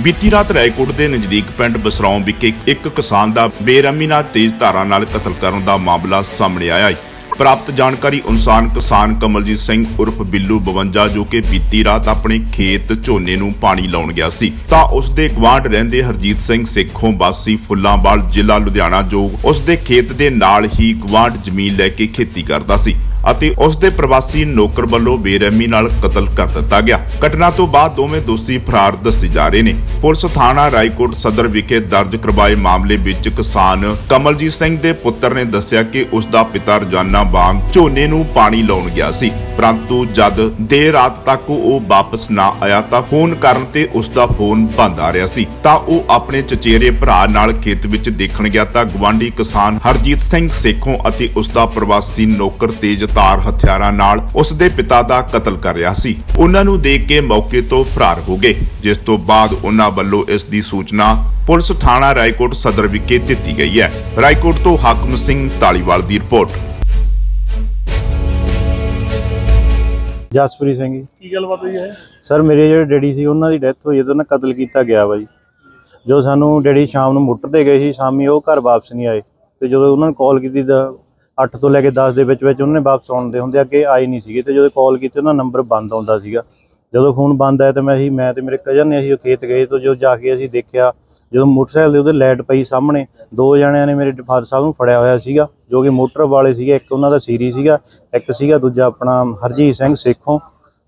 ਬੀਤੀ ਰਾਤ ਰਾਏਕੋਟ ਦੇ ਨਜ਼ਦੀਕ ਪਿੰਡ ਬਸਰਾਉਂ ਵਿਖੇ ਇੱਕ ਕਿਸਾਨ ਦਾ ਬੇਰਹਿਮੀ ਨਾਲ ਤੇਜ਼ ਧਾਰਾਂ ਨਾਲ ਕਤਲ ਕਰਨ ਦਾ ਮਾਮਲਾ ਸਾਹਮਣੇ ਆਇਆ ਹੈ। ਪ੍ਰਾਪਤ ਜਾਣਕਾਰੀ ਅਨੁਸਾਰ ਕਿਸਾਨ ਕਮਲਜੀਤ ਸਿੰਘ ਉਰਫ ਬਿੱਲੂ 52 ਜੋ ਕਿ ਬੀਤੀ ਰਾਤ ਆਪਣੇ ਖੇਤ ਝੋਨੇ ਨੂੰ ਪਾਣੀ ਲਾਉਣ ਗਿਆ ਸੀ, ਤਾਂ ਉਸ ਦੇ ਗਵਾਂਢ ਰਹਿੰਦੇ ਹਰਜੀਤ ਸਿੰਘ ਸੇਖੋਂ ਵਾਸੀ ਫੁੱਲਾਂਵਾਲ ਜ਼ਿਲ੍ਹਾ ਲੁਧਿਆਣਾ, ਜੋ ਉਸ ਦੇ ਖੇਤ ਦੇ ਨਾਲ ਹੀ ਗਵਾਂਢ ਜ਼ਮੀਨ ਲੈ ਕੇ ਖੇਤੀ ਕਰਦਾ ਸੀ। ਅਤੇ ਉਸ ਦੇ ਪ੍ਰਵਾਸੀ ਨੌਕਰ ਵੱਲੋਂ ਬੇਰਹਿਮੀ ਨਾਲ ਕਤਲ ਕਰ ਦਿੱਤਾ ਗਿਆ। ਘਟਨਾ ਤੋਂ ਬਾਅਦ ਦੋਵੇਂ ਦੋਸ਼ੀ ਫਰਾਰ ਦੱਸੇ ਜਾ ਰਹੇ ਨੇ। ਪੁਲਿਸ ਥਾਣਾ ਰਾਏਕੋਟ ਸਦਰ ਵਿਖੇ ਦਰਜ ਕਰਵਾਏ ਮਾਮਲੇ ਵਿੱਚ ਕਿਸਾਨ ਕਮਲਜੀਤ ਸਿੰਘ ਦੇ ਪੁੱਤਰ ਨੇ ਦੱਸਿਆ ਕਿ ਉਸ ਦਾ ਪਿਤਾ ਰੋਜ਼ਾਨਾ ਵਾਂਗ ਝੋਨੇ ਨੂੰ ਪਾਣੀ ਲਾਉਣ ਗਿਆ ਸੀ। ਪਰੰਤੂ ਜਦ ਦੇਰ ਰਾਤ ਤੱਕ ਉਹ ਵਾਪਸ ਨਾ ਆਇਆ ਤਾਂ ਫੋਨ ਕਰਨ ਤੇ ਉਸ ਦਾ ਫੋਨ ਬੰਦ ਆ ਰਿਹਾ ਸੀ। ਤਾਂ ਉਹ ਆਪਣੇ ਚਚੇਰੇ ਭਰਾ ਨਾਲ ਖੇਤ ਵਿੱਚ ਦੇਖਣ ਗਿਆ ਤਾਂ ਗਵਾਂਢੀ ਕਿਸਾਨ ਹਰਜੀਤ ਸਿੰਘ ਸੇਖੋਂ ਅਤੇ ਉਸ ਦਾ ਪ੍ਰਵਾਸੀ ਨੌਕਰ ਤੇਜ਼ ਤਾਰ ਹਥਿਆਰਾਂ ਨਾਲ ਉਸ ਦੇ ਪਿਤਾ ਦਾ ਕਤਲ ਕਰ ਰਿਹਾ ਸੀ। ਉਹਨਾਂ ਨੂੰ ਦੇਖ ਕੇ ਮੌਕੇ ਤੋਂ ਫਰਾਰ ਹੋ ਗਏ ਜਿਸ ਤੋਂ ਬਾਅਦ ਉਹਨਾਂ ਵੱਲੋਂ ਇਸ ਦੀ ਸੂਚਨਾ ਪੁਲਿਸ ਥਾਣਾ ਰਾਏਕੋਟ ਸਦਰ ਵਿਖੇ ਦਿੱਤੀ ਗਈ ਹੈ। ਰਾਏਕੋਟ ਤੋਂ ਹਾਕਮ ਸਿੰਘ ਤਾਲੀਵਾਲ ਦੀ ਰਿਪੋਰਟ। ਜਸਪ੍ਰੀਤ ਸਿੰਘ ਜੀ। ਕੀ ਗੱਲਬਾਤ ਹੋਈ ਹੈ? ਸਰ ਮੇਰੇ ਜਿਹੜੇ ਡੈਡੀ ਸੀ ਉਹਨਾਂ ਦੀ ਡੈਥ ਹੋਈ ਇਹਦੇ ਨਾਲ ਕਤਲ ਕੀਤਾ ਗਿਆ ਵਾ ਜੀ। ਜੋ ਸਾਨੂੰ ਡੈਡੀ ਸ਼ਾਮ ਨੂੰ ਮੁੱਟ ਤੇ ਗਏ ਸੀ ਸ਼ਾਮੀ ਉਹ ਘਰ ਵਾਪਸ ਨਹੀਂ ਆਏ। ਤੇ ਜਦੋਂ ਉਹਨਾਂ ਨੂੰ ਕਾਲ ਕੀਤੀ ਤਾਂ 8 ਤੋਂ ਲੈ ਕੇ 10 ਦੇ ਵਿੱਚ ਵਿੱਚ ਉਹਨਾਂ ਨੇ ਵਾਪਸ ਆਉਣ ਦੇ ਹੁੰਦੇ ਅੱਗੇ ਆਏ ਨਹੀਂ ਸੀਗੇ ਤੇ ਜਦੋਂ ਕਾਲ ਕੀਤੀ ਉਹਨਾਂ ਨੰਬਰ ਬੰਦ ਆਉਂਦਾ ਸੀਗਾ। ਜਦੋਂ ਫੋਨ ਬੰਦ ਆਇਆ ਤਾਂ ਮੈਂ ਅਸੀਂ ਮੈਂ ਤੇ ਮੇਰੇ ਕਜ਼ਨ ਨੇ ਅਸੀਂ ਉਹ ਖੇਤ ਗਏ ਤੋਂ ਜਦੋਂ ਜਾ ਕੇ ਅਸੀਂ ਦੇਖਿਆ, ਜਦੋਂ ਮੋਟਰਸਾਈਕਲ ਦੇ ਉਹਦੇ ਲਾਈਟ ਪਈ ਸਾਹਮਣੇ, ਦੋ ਜਣਿਆਂ ਨੇ ਮੇਰੇ ਫਾਦਰ ਸਾਹਿਬ ਨੂੰ ਫੜਿਆ ਹੋਇਆ ਸੀਗਾ, ਜੋ ਕਿ ਮੋਟਰ ਵਾਲੇ ਸੀਗੇ, ਇੱਕ ਉਹਨਾਂ ਦਾ ਸੀਰੀ ਸੀਗਾ, ਇੱਕ ਸੀਗਾ ਦੂਜਾ ਆਪਣਾ ਹਰਜੀਤ ਸਿੰਘ ਸੇਖੋਂ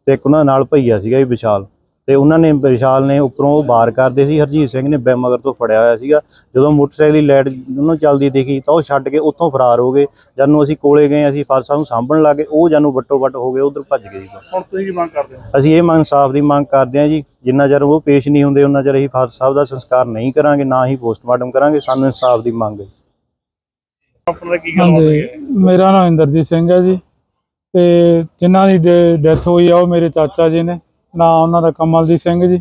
ਤੇ ਇੱਕ ਉਹਨਾਂ ਦੇ ਨਾਲ ਭਈਆ ਸੀਗਾ ਜੀ ਵਿਸ਼ਾਲ। ਤੇ ਉਹਨਾਂ ਨੇ ਵਿਸ਼ਾਲ ਨੇ ਉੱਪਰੋਂ ਉਹ ਬਾਰ ਕਰਦੇ ਸੀ ਹਰਜੀਤ ਸਿੰਘ ਨੇ ਬੈ ਮਗਰ ਤੋਂ ਫੜਿਆ ਹੋਇਆ ਸੀਗਾ। ਜਦੋਂ ਮੋਟਰਸਾਈਕਲ ਦੀ ਲਾਈਟ ਉਹਨੂੰ ਚੱਲਦੀ ਦੇਖੀ ਤਾਂ ਉਹ ਛੱਡ ਕੇ ਉੱਥੋਂ ਫਰਾਰ ਹੋ ਗਏ। ਜਦ ਨੂੰ ਅਸੀਂ ਕੋਲੇ ਗਏ ਅਸੀਂ ਫਾਦਰ ਸਾਹਿਬ ਨੂੰ ਸਾਂਭਣ ਲੱਗੇ ਉਹ ਜਾਨੂੰ ਵੱਟੋ ਵੱਟ ਹੋ ਗਏ ਉਧਰ ਭੱਜ ਗਏ ਜੀ। ਹੁਣ ਤੁਸੀਂ ਕੀ ਮੰਗ ਕਰਦੇ ਹੋ? ਅਸੀਂ ਇਹ ਮੰਗ ਸਾਫ਼ ਦੀ ਮੰਗ ਕਰਦੇ ਹਾਂ ਜੀ। ਜਿੰਨਾ ਚਿਰ ਉਹ ਪੇਸ਼ ਨਹੀਂ ਹੁੰਦੇ ਉਹਨਾਂ ਚਿਰ ਅਸੀਂ ਫਾਦਰ ਸਾਹਿਬ ਦਾ ਸੰਸਕਾਰ ਨਹੀਂ ਕਰਾਂਗੇ ਨਾ ਹੀ ਪੋਸਟਮਾਰਟਮ ਕਰਾਂਗੇ। ਸਾਨੂੰ ਇਨਸਾਫ ਦੀ ਮੰਗ ਹੈ। ਹਾਂਜੀ ਹੈ? ਮੇਰਾ ਨਾਮ ਇੰਦਰਜੀਤ ਸਿੰਘ ਹੈ ਜੀ। ਤੇ ਜਿਨ੍ਹਾਂ ਦੀ ਡੈਥ ਹੋਈ ਆ ਉਹ ਮੇਰੇ ਚਾਚਾ ਜੀ ਨੇ। ਨਾਮ ਉਹਨਾਂ ਦਾ ਕਮਲਜੀਤ ਸਿੰਘ ਜੀ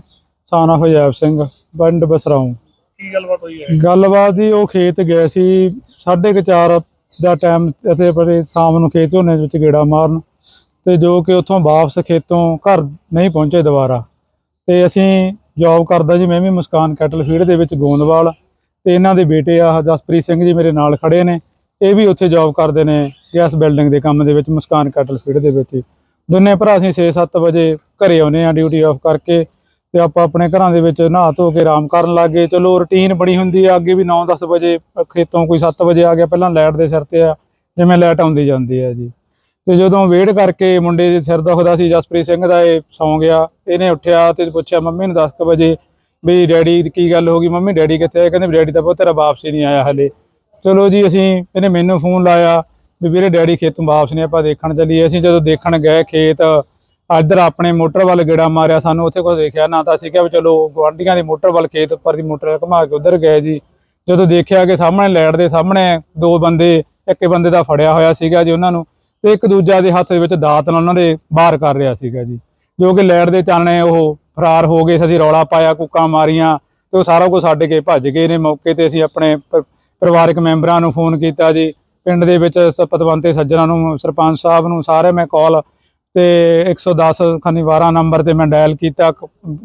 ਸਾਨਾ ਹਜੈਬ ਸਿੰਘ ਪਿੰਡ ਬਸਰਾਉਂ। ਕੀ ਗੱਲਬਾਤ ਹੋਈ ਹੈ? ਗੱਲਬਾਤ ਜੀ ਉਹ ਖੇਤ ਗਏ ਸੀ 4:30 ਦਾ ਟਾਈਮ ਅਤੇ ਪਰੇ ਸ਼ਾਮ ਨੂੰ ਖੇਤ ਝੋਨੇ ਵਿੱਚ ਗੇੜਾ ਮਾਰਨ ਤੇ ਜੋ ਕਿ ਉੱਥੋਂ ਵਾਪਸ ਖੇਤੋਂ ਘਰ ਨਹੀਂ ਪਹੁੰਚੇ ਦੁਬਾਰਾ। ਤੇ ਅਸੀਂ ਜੌਬ ਕਰਦਾ ਜੀ ਮੈਂ ਵੀ ਮੁਸਕਾਨ ਕੈਟਲ ਫੀਡ ਦੇ ਵਿੱਚ ਗੋਂਦਵਾਲ ਤੇ ਇਹਨਾਂ ਦੇ ਬੇਟੇ ਆ ਜਸਪ੍ਰੀਤ ਸਿੰਘ ਜੀ ਮੇਰੇ ਨਾਲ ਖੜੇ ਨੇ। ਇਹ ਵੀ ਉੱਥੇ ਜੌਬ ਕਰਦੇ ਨੇ ਗੈਸ ਬਿਲਡਿੰਗ ਦੇ ਕੰਮ ਦੇ ਵਿੱਚ ਮੁਸਕਾਨ ਕੈਟਲ ਫੀਡ ਦੇ ਵਿੱਚ। ਦੋਨੇ ਭਰਾ ਅਸੀਂ 6-7 ਵਜੇ ਘਰੇ ਆਉਨੇ ਆ ਡਿਊਟੀ ਆਫ ਕਰਕੇ ਤੇ ਆਪਾਂ ਆਪਣੇ ਘਰਾਂ ਦੇ ਵਿੱਚ ਨਹਾ ਧੋ ਕੇ ਆਰਾਮ ਕਰਨ ਲੱਗ ਗਏ। ਚਲੋ ਰੁਟੀਨ ਬਣੀ ਹੁੰਦੀ ਆ, ਅੱਗੇ ਵੀ 9-10 ਵਜੇ ਖੇਤੋਂ ਕੋਈ 7 ਵਜੇ ਆ ਗਿਆ, ਪਹਿਲਾਂ ਲਾਈਟ ਦੇ ਸਿਰ ਤੇ ਆ, ਜਿਵੇਂ ਲਾਈਟ ਆਉਂਦੀ ਜਾਂਦੀ ਆ ਜੀ। ਤੇ ਜਦੋਂ ਵੇਟ ਕਰਕੇ ਮੁੰਡੇ ਦੇ ਸਿਰ ਦੁਖਦਾ ਸੀ, ਜਸਪ੍ਰੀਤ ਸਿੰਘ ਦਾ ਇਹ ਸੌਂ ਗਿਆ ਇਹਨੇ ਉੱਠਿਆ ਤੇ ਪੁੱਛਿਆ, ਮੰਮੀ ਨੂੰ 10 ਵਜੇ ਵੀ ਡੈਡੀ ਕੀ ਗੱਲ ਹੋ ਗਈ? ਮੰਮੀ, ਡੈਡੀ ਕਿੱਥੇ ਆ? ਕਹਿੰਦੇ ਵੀ ਡੈਡੀ ਤਾਂ ਪੁੱਤ ਤੇਰਾ ਵਾਪਸ ਹੀ ਨਹੀਂ ਆਇਆ ਹਲੇ। ਚਲੋ ਜੀ, ਅਸੀਂ, ਇਹਨੇ ਮੈਨੂੰ ਫੋਨ ਲਾਇਆ ਵੀ ਵੀਰੇ ਡੈਡੀ ਖੇਤੋਂ ਵਾਪਸ ਨੇ ਆਪਾਂ ਦੇਖਣ ਚੱਲੀਏ। ਅਸੀਂ ਜਦੋਂ ਦੇਖਣ ਗਏ ਖੇਤ, ਇੱਧਰ ਆਪਣੇ ਮੋਟਰ ਵੱਲ ਗੇੜਾ ਮਾਰਿਆ ਸਾਨੂੰ, ਉੱਥੇ ਕੁਝ ਦੇਖਿਆ ਨਾ ਤਾਂ ਅਸੀਂ ਕਿਹਾ ਵੀ ਚਲੋ ਗੁਆਂਢੀਆਂ ਦੀ ਮੋਟਰ ਵੱਲ ਖੇਤ ਉੱਪਰ ਦੀ ਮੋਟਰ ਘੁਮਾ ਕੇ ਉੱਧਰ ਗਏ ਜੀ। ਜਦੋਂ ਦੇਖਿਆ ਕਿ ਸਾਹਮਣੇ ਲੈਟ ਦੇ ਸਾਹਮਣੇ ਦੋ ਬੰਦੇ, ਇੱਕ ਬੰਦੇ ਦਾ ਫੜਿਆ ਹੋਇਆ ਸੀਗਾ ਜੀ ਉਹਨਾਂ ਨੂੰ ਤੇ ਇੱਕ ਦੂਜਾ ਦੇ ਹੱਥ ਦੇ ਵਿੱਚ ਦਾਤ ਨਾਲ ਉਹਨਾਂ ਦੇ ਬਾਹਰ ਕਰ ਰਿਹਾ ਸੀਗਾ ਜੀ। ਜੋ ਕਿ ਲੈਟ ਦੇ ਚਾਨਣੇ ਉਹ ਫਰਾਰ ਹੋ ਗਏ, ਅਸੀਂ ਰੌਲਾ ਪਾਇਆ, ਕੁੱਕਾਂ ਮਾਰੀਆਂ ਤੇ ਉਹ ਸਾਰਾ ਕੁਝ ਛੱਡ ਕੇ ਭੱਜ ਗਏ ਨੇ ਮੌਕੇ ਤੇ ਅਸੀਂ ਆਪਣੇ ਪ- ਪਰਿਵਾਰਕ ਮੈਂਬਰਾਂ ਨੂੰ ਫੋਨ ਕੀਤਾ ਜੀ। ਪਿੰਡ ਦੇ ਵਿੱਚ ਸ- ਪਤਵੰਤੇ ਸੱਜਣਾ ਨੂੰ, ਸਰਪੰਚ ਸਾਹਿਬ ਨੂੰ ਸਾਰੇ ਮੈਂ ਕਾਲ ਤੇ 110 ਖਨੀ 12 ਨੰਬਰ ਤੇ ਮੈਂ ਡਾਇਲ ਕੀਤਾ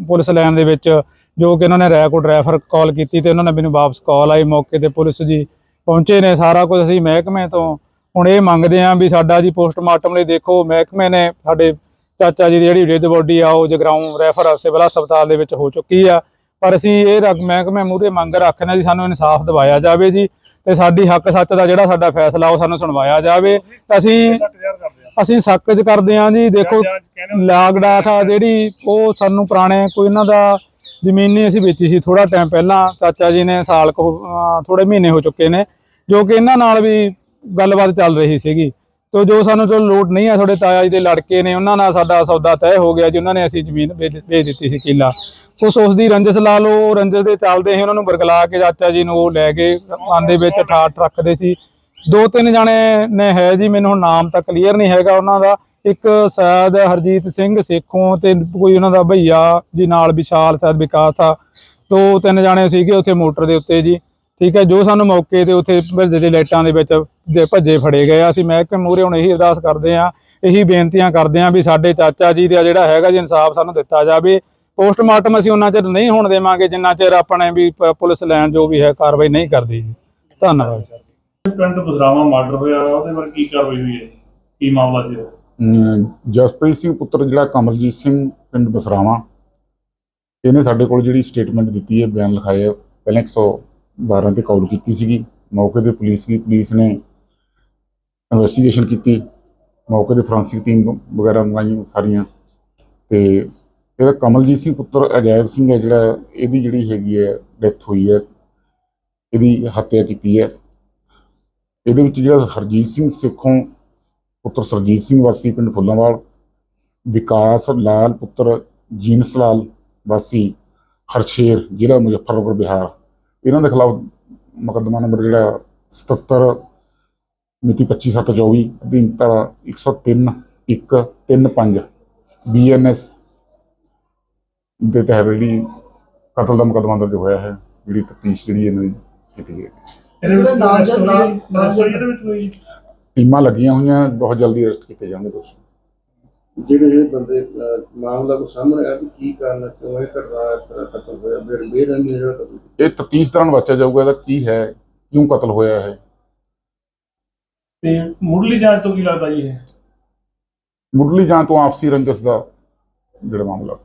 ਪੁਲਿਸ ਲਾਈਨ ਦੇ ਵਿੱਚ, ਜੋ ਕਿ ਉਹਨਾਂ ਨੇ ਰੈਕੋਰਡ ਰੈਫਰ ਕਾਲ ਕੀਤੀ ਤੇ ਉਹਨਾਂ ਨੇ ਮੈਨੂੰ ਵਾਪਸ ਕਾਲ ਆਈ ਮੌਕੇ ਤੇ ਪੁਲਿਸ ਜੀ ਪਹੁੰਚੇ ਨੇ, ਸਾਰਾ ਕੁਝ ਅਸੀਂ ਮਹਿਕਮੇ ਤੋਂ ਹੁਣ ਇਹ ਮੰਗਦੇ ਆਂ ਵੀ ਸਾਡਾ ਜੀ ਪੋਸਟਮਾਰਟਮ ਲਈ ਦੇਖੋ, ਮਹਿਕਮੇ ਨੇ ਸਾਡੇ ਚਾਚਾ ਜੀ ਦੀ ਜਿਹੜੀ ਡੈਡ ਬੋਡੀ ਆ, ਉਹ ਜਗਰਾਉਂ ਰੈਫਰ ਸਿਵਲ ਹਸਪਤਾਲ ਦੇ ਵਿੱਚ ਹੋ ਚੁੱਕੀ ਆ। ਪਰ ਅਸੀਂ ਇਹ ਰੱਖ ਮਹਿਕਮੇ ਮੂਹਰੇ ਮੰਗ ਰੱਖਦੇ ਹਾਂ ਜੀ, ਸਾਨੂੰ ਇਨਸਾਫ ਦਿਵਾਇਆ ਜਾਵੇ ਜੀ। ਤੇ ਸਾਡੀ ਹੱਕ ਸੱਚ ਦਾ ਜਿਹੜਾ ਸਾਡਾ ਫੈਸਲਾ, ਉਹ ਸਾਨੂੰ ਸੁਣਵਾਇਆ ਜਾਵੇ। ਅਸੀਂ ਅਸੀਂ ਸੱਕਜ ਕਰਦੇ ਹਾਂ ਜੀ। ਦੇਖੋ ਲਾਗਡਾਟ ਆ ਜਿਹੜੀ, ਉਹ ਸਾਨੂੰ ਪੁਰਾਣੇ ਕੋਈ ਇਹਨਾਂ ਦਾ ਜ਼ਮੀਨੀ ਅਸੀਂ ਵੇਚੀ ਸੀ। ਥੋੜਾ ਟਾਈਮ ਪਹਿਲਾਂ ਚਾਚਾ ਜੀ ਨੇ ਸਾਲ ਕੁ ਥੋੜੇ ਮਹੀਨੇ ਹੋ ਚੁੱਕੇ ਨੇ, ਜੋ ਕਿ ਇਹਨਾਂ ਨਾਲ ਵੀ ਗੱਲਬਾਤ ਚੱਲ ਰਹੀ ਸੀਗੀ। ਤੋ ਜੋ ਸਾਨੂੰ ਚਲੋ ਲੋਡ ਨਹੀਂ ਆ, ਤੁਹਾਡੇ ਤਾਇਆ ਜੀ ਦੇ ਲੜਕੇ ਨੇ, ਉਹਨਾਂ ਨਾਲ ਸਾਡਾ ਸੌਦਾ ਤੈਅ ਹੋ ਗਿਆ ਜੀ। ਉਹਨਾਂ ਨੇ ਅਸੀਂ ਜ਼ਮੀਨ ਵੇਚ ਵੇਚ ਦਿੱਤੀ ਸੀ ਕਿਲਾ। ਉਸ ਉਸ ਦੀ ਰੰਜਸ ਲਾ ਲਓ ਰੰਜਸ ਦੇ ਚੱਲਦੇ ਸੀ ਉਹਨਾਂ ਨੂੰ ਬਰਗਲਾ ਕੇ ਚਾਚਾ ਜੀ ਨੂੰ ਉਹ ਲੈ ਕੇ ਆਂਦੇ ਵਿੱਚ ਠਾਠ ਰੱਖਦੇ ਸੀ। ਦੋ ਤਿੰਨ ਜਣੇ ਨੇ ਹੈ ਜੀ, ਮੈਨੂੰ ਹੁਣ ਨਾਮ ਤਾਂ ਕਲੀਅਰ ਨਹੀਂ ਹੈਗਾ ਉਹਨਾਂ ਦਾ। ਇੱਕ ਸ਼ਾਇਦ ਹਰਜੀਤ ਸਿੰਘ ਸੇਖੋਂ ਤੇ ਕੋਈ ਉਹਨਾਂ ਦਾ ਭਈਆ ਜੀ ਨਾਲ ਵਿਸ਼ਾਲ, ਸ਼ਾਇਦ ਵਿਕਾਸ ਆ। ਦੋ ਤਿੰਨ ਜਾਣੇ ਸੀਗੇ ਉੱਥੇ ਮੋਟਰ ਦੇ ਉੱਤੇ ਜੀ। ਠੀਕ ਹੈ, ਜੋ ਸਾਨੂੰ ਮੌਕੇ ਤੇ ਉੱਥੇ ਭੱਜੇ ਦੇ ਲਾਈਟਾਂ ਦੇ ਵਿੱਚ ਭੱਜੇ ਫੜੇ ਗਏ ਆ। ਅਸੀਂ ਮਹਿਕਮੇ ਮੂਹਰੇ ਹੁਣ ਇਹੀ ਅਰਦਾਸ ਕਰਦੇ ਆ ਇਹੀ ਬੇਨਤੀਆਂ ਕਰਦੇ ਆ ਵੀ ਸਾਡੇ ਚਾਚਾ ਜੀ ਦਾ ਜਿਹੜਾ ਹੈਗਾ ਜੀ ਇਨਸਾਫ ਸਾਨੂੰ ਦਿੱਤਾ ਜਾਵੇ। ਪੋਸਟਮਾਰਟਮ ਅਸੀਂ ਉਹਨਾਂ ਚਿਰ ਨਹੀਂ ਹੋਣ ਦੇਵਾਂਗੇ ਜਿੰਨਾ ਚਿਰ ਆਪਣੇ ਵੀ ਪ- ਪੁਲਿਸ ਲੈਣ ਜੋ ਵੀ ਹੈ ਕਾਰਵਾਈ ਨਹੀਂ ਕਰਦੀ ਜੀ। ਧੰਨਵਾਦ ਪਿੰਡ ਬਦਰਾਵਾ ਮਰਡਰ ਹੋਇਆ ਉਹਦੇ ਬਾਰੇ ਕੀ ਕਾਰਵਾਈ ਹੋਈ ਹੈ? ਕੀ ਮਾਮਲਾ ਜੀ? ਉਹ? ਅਮ ਜਸਪ੍ਰੀਤ ਸਿੰਘ ਪੁੱਤਰ ਜਿਹੜਾ ਕਮਲਜੀਤ ਸਿੰਘ ਪਿੰਡ ਬਸਰਾਵਾਂ। ਇਹਨੇ ਸਾਡੇ ਕੋਲ ਜਿਹੜੀ ਸਟੇਟਮੈਂਟ ਦਿੱਤੀ ਹੈ ਬਿਆਨ ਲਿਖਾਏ ਆ, ਪਹਿਲਾਂ 112 ਤੇ ਕਾਲ ਕੀਤੀ ਸੀਗੀ। ਮੌਕੇ ਤੇ ਪੁਲਿਸ ਗਈ ਪੁਲਿਸ ਨੇ ਇਨਵੈਸਟੀਗੇਸ਼ਨ ਕੀਤੀ। ਮੌਕੇ ਤੇ ਫੋਰੈਂਸਿਕ ਟੀਮ ਵਗੈਰਾ ਮੰਗਾਈਆਂ ਸਾਰੀਆਂ। ਤੇ ਇਹਦਾ ਕਮਲਜੀਤ ਸਿੰਘ ਪੁੱਤਰ ਅਜੈਬ ਸਿੰਘ ਹੈ, ਜਿਹੜਾ ਇਹਦੀ ਜਿਹੜੀ ਹੈਗੀ ਹੈ, ਡੈਥ ਹੋਈ ਹੈ, ਇਹਦੀ ਹੱਤਿਆ ਕੀਤੀ ਹੈ। ਇਹਦੇ ਵਿੱਚ ਜਿਹੜਾ ਹਰਜੀਤ ਸਿੰਘ ਸਿੱਖੋਂ ਪੁੱਤਰ ਸਰਜੀਤ ਸਿੰਘ ਵਾਸੀ ਪਿੰਡ ਫੁੱਲਾਂਵਾਲ, ਵਿਕਾਸ ਲਾਲ ਪੁੱਤਰ ਜੀਨਸ ਲਾਲ ਵਾਸੀ ਹਰਸ਼ੇਰ, ਜ਼ਿਲ੍ਹਾ ਮੁਜ਼ੱਫਰਪੁਰ ਬਿਹਾਰ। ਇਹਨਾਂ ਦੇ ਖਿਲਾਫ ਮੁਕੱਦਮਾ ਨੰਬਰ ਜਿਹੜਾ 77 ਮਿਤੀ 25/7/24 ਅਧੀਨ ਧਾਰਾ 103 135 ਬੀਐਨਐਸ ਦੇ ਤਹਿਤ ਜਿਹੜੀ ਕਤਲ ਦਾ ਮੁਕੱਦਮਾ ਦਰਜ ਹੋਇਆ ਹੈ ਜਿਹੜੀ ਤਫਤੀਸ਼ ਜਿਹੜੀ ਇਹਨਾਂ ਦੀ ਕੀਤੀ ਗਈ ਹੈ। ਇਹਦੇ ਵਿੱਚ ਜਿਹੜੇ ਨਾਮਜ਼ਦ- ਕੋਈ ਨਾਮ- ਨਾਮਜ਼ਦ ਇਹਦੇ ਵਿੱਚ ਕੋਈ? ਟੀਮਾਂ ਲੱਗੀਆਂ ਹੋਈਆਂ ਬਹੁਤ ਜਲਦੀ ਅਰੈਸਟ ਕੀਤੇ ਜਾਣਗੇ ਦੋਸ਼ੀ। ਜਿਹੜੇ ਇਹ ਬੰਦੇ ਮਾਮਲਾ ਕੋ ਸਾਹਮਣੇ ਆਇਆ ਕਿ ਕੀ ਕਾਰਨ ਹੈ, ਕਿਉਂ ਇਹ ਘਟਨਾ ਇਸ ਤਰ੍ਹਾਂ ਖਤਮ ਹੋਇਆ ਬੇਰ ਬੇਰਹਿਮੀ ਨਾਲ ਜਿਹੜਾ ਕਤਲ ਕੀਤਾ। ਇਹ ਤਫਤੀਸ਼ ਦੌਰਾਨ ਵਾਚਿਆ ਜਾਊਗਾ ਇਹਦਾ ਕੀ ਹੈ ਕਿਉਂ ਕਤਲ ਹੋਇਆ ਹੈ ਤੇ ਮੁੱਢਲੀ ਜਾਂਚ ਤੋਂ ਕੀ ਲੱਗਦਾ ਜੀ ਇਹ? ਮੁੱਢਲੀ ਜਾਂਚ ਤੋਂ ਆਪਸੀ ਰੰਜਸ ਦਾ ਜਿਹੜਾ ਮਾਮਲਾ।